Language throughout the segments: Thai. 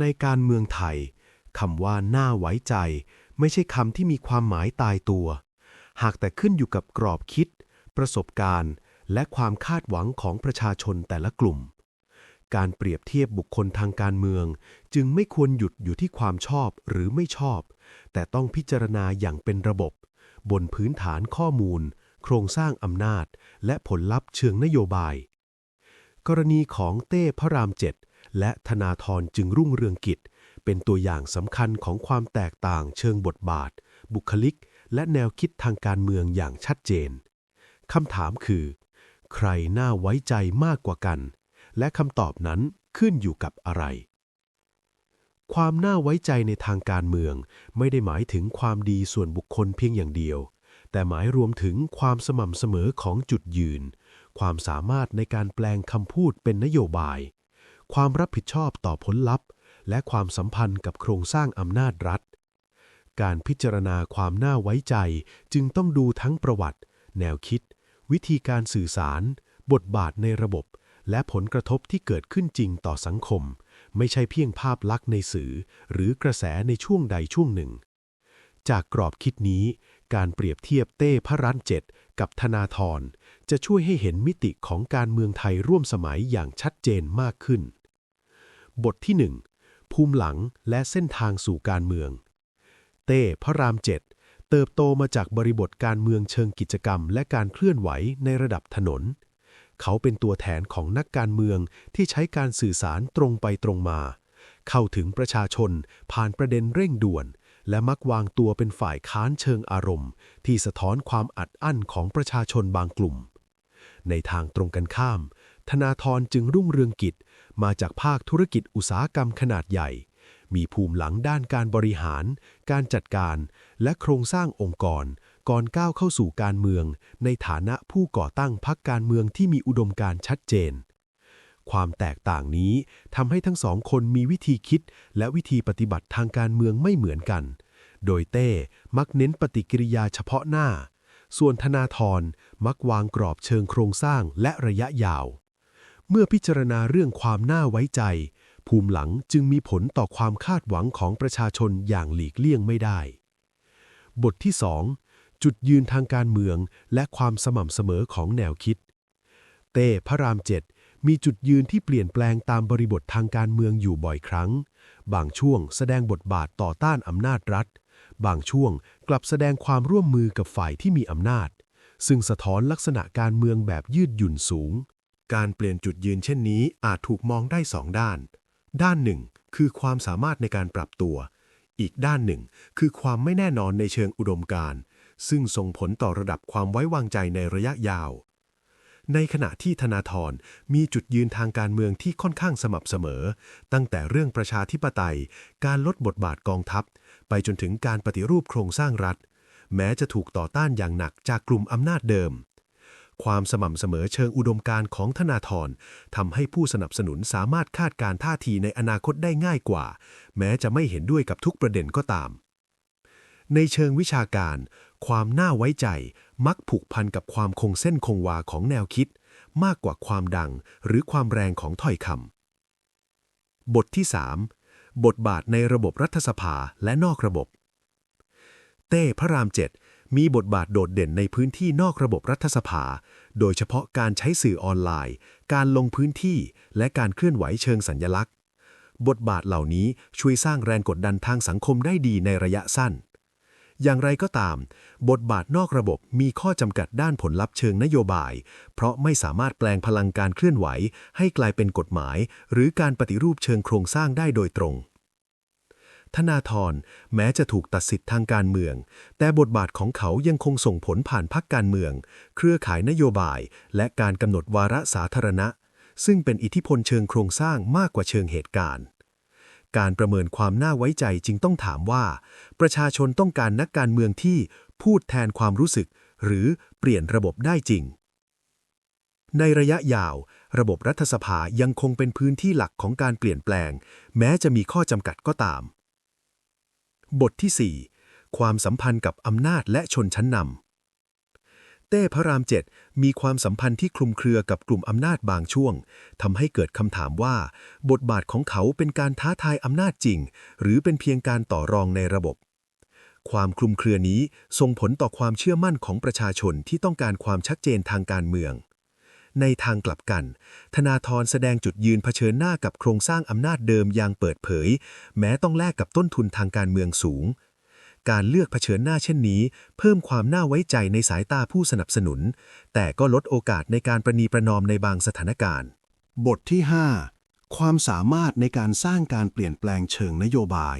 ในการเมืองไทยคำว่าน่าไว้ใจ ไม่ใช่คำที่มีความหมายตายตัว หากแต่ขึ้นอยู่กับกรอบคิด ประสบการณ์ และความคาดหวังของประชาชนแต่ละกลุ่ม การเปรียบเทียบบุคคลทางการเมือง จึงไม่ควรหยุดอยู่ที่ความชอบหรือไม่ชอบ แต่ต้องพิจารณาอย่างเป็นระบบ บนพื้นฐานข้อมูล โครงสร้างอำนาจ และผลลัพธ์เชิงนโยบาย กรณีของเต้พระรามเจ็ด และธนาธรจึงรุ่งเรืองกิจ เป็นตัวอย่างสำคัญของความแตกต่างเชิงบทบาท บุคลิก และแนวคิดทางการเมืองอย่างชัดเจนคำถามคือ ใครน่าไว้ใจมากกว่ากัน และคำตอบนั้นขึ้นอยู่กับอะไร ความน่าไว้ใจในทางการเมืองไม่ได้หมายถึงความดีส่วนบุคคลเพียงอย่างเดียว แต่หมายรวมถึงความสม่ำเสมอของจุดยืน ความสามารถในการแปลงคำพูดเป็นนโยบาย ความรับผิดชอบต่อผลลัพธ์ และความสัมพันธ์กับโครงสร้างอำนาจรัฐ การพิจารณาความน่าไว้ใจจึงต้องดูทั้งประวัติ แนวคิด วิธีการสื่อสาร บทบาทในระบบ และผลกระทบที่เกิดขึ้นจริงต่อสังคม ไม่ใช่เพียงภาพลักษณ์ในสื่อ หรือกระแสในช่วงใดช่วงหนึ่ง จากกรอบคิดนี้ การเปรียบเทียบเต้พระรันเจ็ดกับธนาธรจะช่วยให้เห็นมิติของการเมืองไทยร่วมสมัยอย่างชัดเจนมากขึ้น บทที่ 1 ภูมิหลังและเส้นทางสู่การเมือง เต้พระรามเจ็ดเติบโตมาจากบริบทการเมืองเชิงกิจกรรม และการเคลื่อนไหวในระดับถนน เขาเป็นตัวแทนของนักการเมืองที่ใช้การสื่อสารตรงไปตรงมา เข้าถึงประชาชนผ่านประเด็นเร่งด่วน และมักวางตัวเป็นฝ่ายค้านเชิงอารมณ์ ที่สะท้อนความอัดอั้นของประชาชนบางกลุ่ม ในทางตรงกันข้าม ธนาธรจึงรุ่งเรืองกิจ มาจากภาคธุรกิจอุตสาหกรรมขนาดใหญ่ มีภูมิหลังด้านการบริหาร การจัดการ และโครงสร้างองค์กร ก่อนก้าวเข้าสู่การเมือง ในฐานะผู้ก่อตั้งพรรคการเมืองที่มีอุดมการชัดเจน ความแตกต่างนี้ทำให้ทั้งสองคนมีวิธีคิด และวิธีปฏิบัติทางการเมืองไม่เหมือนกัน โดยเต้มักเน้นปฏิกิริยาเฉพาะหน้า ส่วนธนาธรมักวางกรอบเชิงโครงสร้างและระยะยาว เมื่อพิจารณาเรื่องความน่าไว้ใจ ภูมิหลังจึงมีผลต่อความคาดหวังของประชาชนอย่างหลีกเลี่ยงไม่ได้ บทที่ 2 จุดยืนทางการเมืองและความสม่ำเสมอของแนวคิด เต้พระรามเจ็ดมีจุดยืนที่เปลี่ยนแปลงตามบริบททางการเมืองอยู่บ่อยครั้ง บางช่วงแสดงบทบาทต่อต้านอำนาจรัฐ บางช่วงกลับแสดงความร่วมมือกับฝ่ายที่มีอำนาจ ซึ่งสะท้อนลักษณะการเมืองแบบยืดหยุ่นสูง การเปลี่ยนจุดยืนเช่นนี้อาจถูกมองได้สองด้าน ด้านหนึ่งคือความสามารถในการปรับตัว อีกด้านหนึ่งคือความไม่แน่นอนในเชิงอุดมการณ์ ซึ่งส่งผลต่อระดับความไว้วางใจในระยะยาว ในขณะที่ธนาธรมีจุดยืนทางการเมืองที่ค่อนข้างสม่ำเสมอ ตั้งแต่เรื่องประชาธิปไตย การลดบทบาทกองทัพ ไปจนถึงการปฏิรูปโครงสร้างรัฐ แม้จะถูกต่อต้านอย่างหนักจากกลุ่มอำนาจเดิม ความสม่ำเสมอเชิงอุดมการของธนาธรทำให้ผู้สนับสนุนสามารถคาดการท่าทีในอนาคตได้ง่ายกว่า แม้จะไม่เห็นด้วยกับทุกประเด็นก็ตาม ในเชิงวิชาการ ความน่าไว้ใจมักผูกพันกับความคงเส้นคงวาของแนวคิด มากกว่าความดังหรือความแรงของถ้อยคำบทที่ 3 บทบาทในระบบรัฐสภาและนอกระบบ เต้พระรามเจ็ด มีบทบาทโดดเด่นในพื้นที่นอกระบบรัฐสภา โดยเฉพาะการใช้สื่อออนไลน์ การลงพื้นที่ และการเคลื่อนไหวเชิงสัญญลักษณ์ บทบาทเหล่านี้ช่วยสร้างแรงกดดันทางสังคมได้ดีในระยะสั้น อย่างไรก็ตาม บทบาทนอกระบบมีข้อจำกัดด้านผลลัพธ์เชิงนโยบาย เพราะไม่สามารถแปลงพลังการเคลื่อนไหว ให้กลายเป็นกฎหมาย หรือการปฏิรูปเชิงโครงสร้างได้โดยตรง ธนาธรแม้จะถูกตัดสิทธิ์ทางการเมือง แต่บทบาทของเขายังคงส่งผลผ่านพักการเมือง เครือข่ายนโยบาย และการกำหนดวาระสาธารณะ ซึ่งเป็นอิทธิพลเชิงโครงสร้างมากกว่าเชิงเหตุการณ์ การประเมินความน่าไว้ใจจึงต้องถามว่า ประชาชนต้องการนักการเมืองที่พูดแทนความรู้สึก หรือเปลี่ยนระบบได้จริงในระยะยาว ระบบรัฐสภายังคงเป็นพื้นที่หลักของการเปลี่ยนแปลง แม้จะมีข้อจำกัดก็ตาม บทที่ 4 ความสัมพันธ์กับอำนาจและชนชั้นนำ เต้พระรามเจ็ดมีความสัมพันธ์ที่คลุมเครือกับกลุ่มอำนาจบางช่วงทำให้เกิดคำถามว่า บทบาทของเขาเป็นการท้าทายอำนาจจริง หรือเป็นเพียงการต่อรองในระบบ ความคลุมเครือนี้ส่งผลต่อความเชื่อมั่นของประชาชนที่ต้องการความชัดเจนทางการเมือง ในทางกลับกัน ธนาธรแสดงจุดยืนเผชิญหน้ากับโครงสร้างอำนาจเดิมอย่างเปิดเผย แม้ต้องแลกกับต้นทุนทางการเมืองสูง การเลือกเผชิญหน้าเช่นนี้ เพิ่มความน่าไว้ใจในสายตาผู้สนับสนุน แต่ก็ลดโอกาสในการประนีประนอมในบางสถานการณ์ บทที่ 5 ความสามารถในการสร้างการเปลี่ยนแปลงเชิงนโยบาย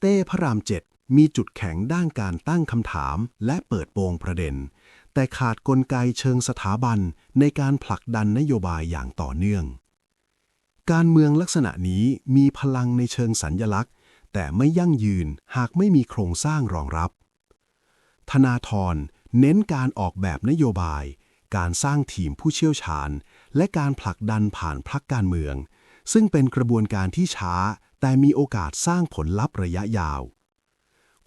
เต้พระรามเจ็ดมีจุดแข็งด้านการตั้งคำถามและเปิดโปงประเด็น แต่ขาดกลไกเชิงสถาบันในการผลักดันนโยบายอย่างต่อเนื่อง การเมืองลักษณะนี้มีพลังในเชิงสัญญลักษณ์ แต่ไม่ยั่งยืนหากไม่มีโครงสร้างรองรับ ธนาธรเน้นการออกแบบนโยบาย การสร้างทีมผู้เชี่ยวชาญ และการผลักดันผ่านพรรคการเมือง ซึ่งเป็นกระบวนการที่ช้า แต่มีโอกาสสร้างผลลัพธ์ระยะยาว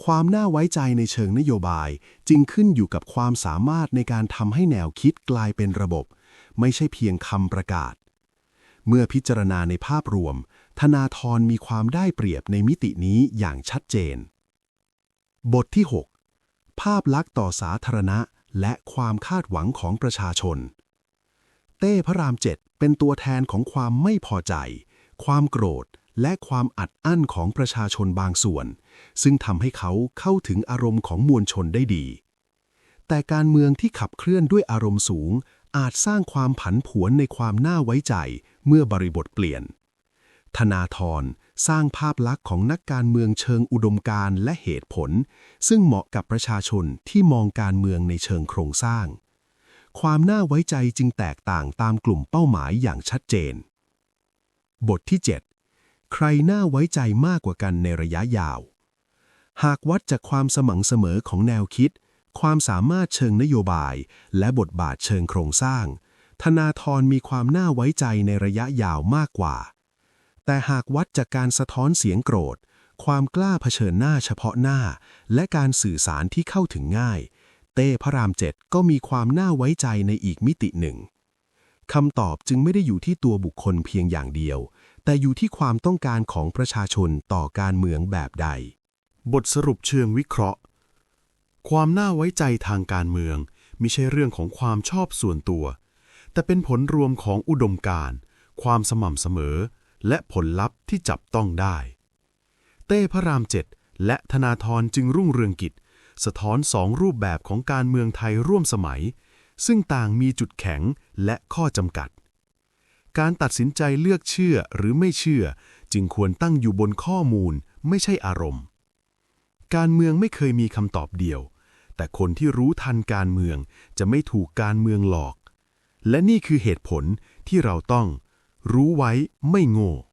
ความน่าไว้ใจในเชิงนโยบายจึงขึ้นอยู่กับความสามารถในการทำให้แนวคิดกลายเป็นระบบ ไม่ใช่เพียงคำประกาศ เมื่อพิจารณาในภาพรวม ธนาธรมีความได้เปรียบในมิตินี้อย่างชัดเจน บทที่ 6 ภาพลักษณ์ต่อสาธารณะ และความคาดหวังของประชาชน เต้พระรามเจ็ดเป็นตัวแทนของความไม่พอใจ ความโกรธ และความอัดอั้นของประชาชนบางส่วน ซึ่งทำให้เขาเข้าถึงอารมณ์ของมวลชนได้ดี แต่การเมืองที่ขับเคลื่อนด้วยอารมณ์สูง อาจสร้างความผันผวนในความน่าไว้ใจเมื่อบริบทเปลี่ยน ธนาธรสร้างภาพลักษณ์ของนักการเมืองเชิงอุดมการและเหตุผล ซึ่งเหมาะกับประชาชนที่มองการเมืองในเชิงโครงสร้าง ความน่าไว้ใจจึงแตกต่างตามกลุ่มเป้าหมายอย่างชัดเจน บทที่ 7 ใครน่าไว้ใจมากกว่ากันในระยะยาว หากวัดจากความสม่ำเสมอของแนวคิด ความสามารถเชิงนโยบาย และบทบาทเชิงโครงสร้าง ธนาธรมีความน่าไว้ใจในระยะยาวมากกว่า แต่หากวัดจากการสะท้อนเสียงโกรธ ความกล้าเผชิญหน้าเฉพาะหน้า และการสื่อสารที่เข้าถึงง่าย เต้พระรามเจ็ดก็มีความน่าไว้ใจในอีกมิติหนึ่ง คำตอบจึงไม่ได้อยู่ที่ตัวบุคคลเพียงอย่างเดียว แต่อยู่ที่ความต้องการของประชาชนต่อการเมืองแบบใด บทสรุปเชิงวิเคราะห์ ความน่าไว้ใจทางการเมืองไม่ใช่เรื่องของความชอบส่วนตัว แต่เป็นผลรวมของอุดมการณ์ความสม่ำเสมอ และผลลัพธ์ที่จับต้องได้ เต้พระรามเจ็ดและธนาธรจึงรุ่งเรืองกิจ สะท้อนสองรูปแบบของการเมืองไทยร่วมสมัย ซึ่งต่างมีจุดแข็งและข้อจำกัด การตัดสินใจเลือกเชื่อหรือไม่เชื่อ จึงควรตั้งอยู่บนข้อมูลไม่ใช่อารมณ์ การเมืองไม่เคยมีคำตอบเดียว แต่คนที่รู้ทันการเมืองจะไม่ถูกการเมืองหลอก และนี่คือเหตุผลที่เราต้อง รู้ไว้ไม่โง่